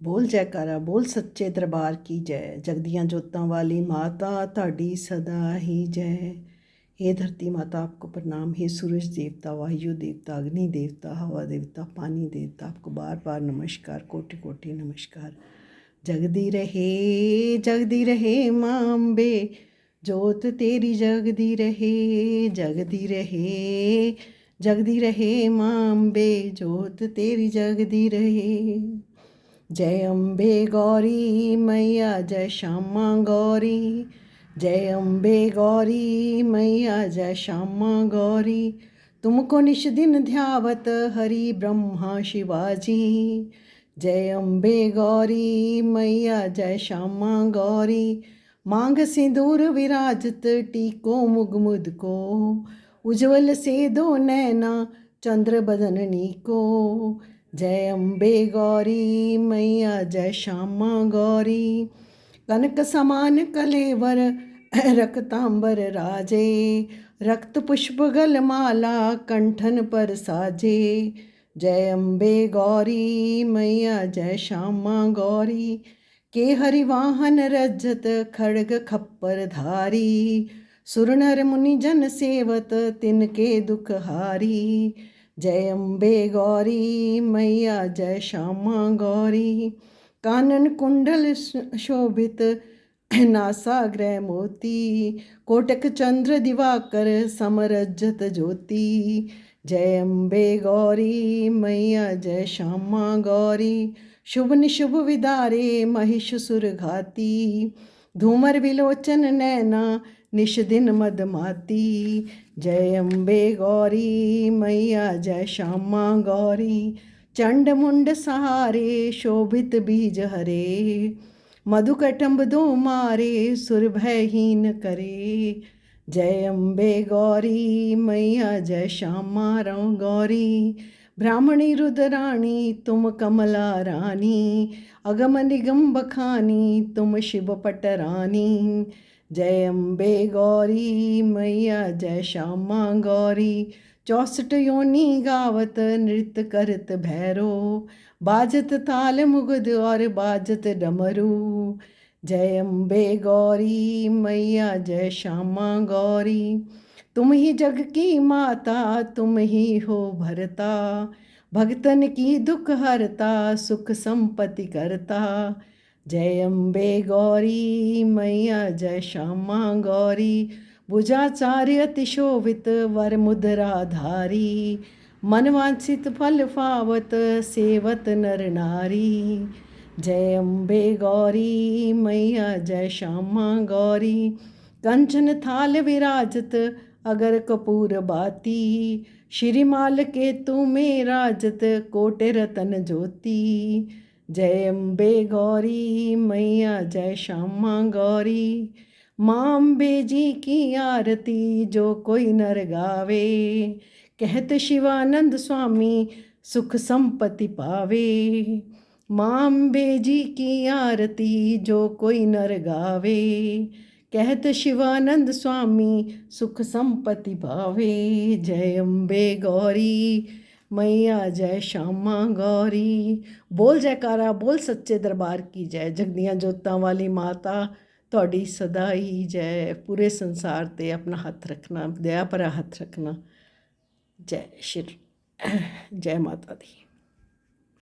ਬੋਲ ਜੈਕਾਰਾ ਬੋਲ ਸੱਚੇ ਦਰਬਾਰ ਕੀ ਜੈ ਜਗਦੀਆਂ ਜੋਤਾਂ ਵਾਲੀ ਮਾਤਾ ਤੁਹਾਡੀ ਸਦਾ ਹੀ ਜੈ हे धरती माता आपको प्रणाम हे सूरज देवता वायु देवता अग्नि देवता हवा देवता पानी देवता आपको बार बार नमस्कार कोटि कोटि नमस्कार जगदी रहे जगदी रहे माँ अम्बे जोत तेरी जगदी रहे जगदी रहे जगदी रहे माँ अम्बे जोत तेरी जगदी रहे जय अम्बे गौरी मैया जय श्यामा गौरी। जय अम्बे गौरी मैया जय श्यामा गौरी। तुमको निश दिन ध्यावत हरि ब्रह्मा शिवाजी। जय अम्बे गौरी मैया जय श्यामा गौरी। मांग सिंदूर विराजत टीको मुग मुद को। उज्जवल से दो नैना चंद्र बदननी को जय अम्बे गौरी, मैया जय श्यामा गौरी। कनक समान कलेवर रक्तांबर राजे। रक्त पुष्प गल माला कंठन पर साजे। जय अम्बे गौरी, मैया जय श्यामा गौरी। के हरिवाहन रजत, खड़ग खप्पर धारी। सुरनर मुनि जन सेवत, तिनके दुख हारी। जय अम्बे गौरी, मैया जय श्यामा गौरी। कानन कुंडल शोभित नासाग्रह मोती। कोटक चंद्र दिवाकर, समरजत ज्योति। जय अम्बे गौरी, मैया जय श्यामा गौरी। शुभ निशुभ विदारे महिष सुर घाती धूमर विलोचन नैना निश दिन मदमाती जय अम्बे गौरी, मैया जय श्यामा गौरी। चंड मुंड सहारे, शोभित बीज हरे। मधुकटम्ब दो मारे, सुर भयहीन करे। जय अम्बे गौरी, मैया जय श्यामा राम गौरी। ब्राह्मणी रुद्राणी, तुम कमला रानी। अगम निगम बखानी, तुम शिव पटरानी। जय अम्बे गौरी मैया जय श्यामा गौरी। चौसठ योनी गावत नृत्य करत भैरो। बाजत ताल मुगद और बाजत डमरू। जय अम्बे गौरी मैया जय श्यामा गौरी। तुम ही जग की माता, तुम ही हो भरता। भक्तन की दुख हरता, सुख संपत्ति करता। जय अम्बे गौरी मैया जय श्यामा गौरी। भुजाचार्य अतिशोभित वर मुद्राधारी मनवांछित फल फावत सेवत नर नारी। जय अम्बे गौरी मैया जय श्यामा गौरी। कंचन थाल विराजत अगर कपूर बाती। श्रीमाल के तू में राजत कोटे रतन ज्योति। जय अम्बे गौरी, मैया जय श्यामा गौरी। माँ अम्बे जी की आरती जो कोई नर गावे, कहत शिवानंद स्वामी सुख संपत्ति पावे। माँ अम्बे जी की आरती जो कोई नर गावे, कहत शिवानंद स्वामी सुख संपत्ति पावे। जय अम्बे गौरी मैया जय श्यामा गौरी बोल जयकारा बोल सच्चे दरबार की जय जगदियाँ जोतां वाली माता ਤੁਹਾਡੀ ਸਦਾ ਹੀ ਜੈ ਪੂਰੇ ਸੰਸਾਰ ਤੇ ਆਪਣਾ ਹੱਥ ਰੱਖਣਾ ਦਇਆ ਭਰਾ ਹੱਥ ਰੱਖਣਾ ਜੈ ਸ਼੍ਰੀ ਜੈ ਮਾਤਾ ਦੀ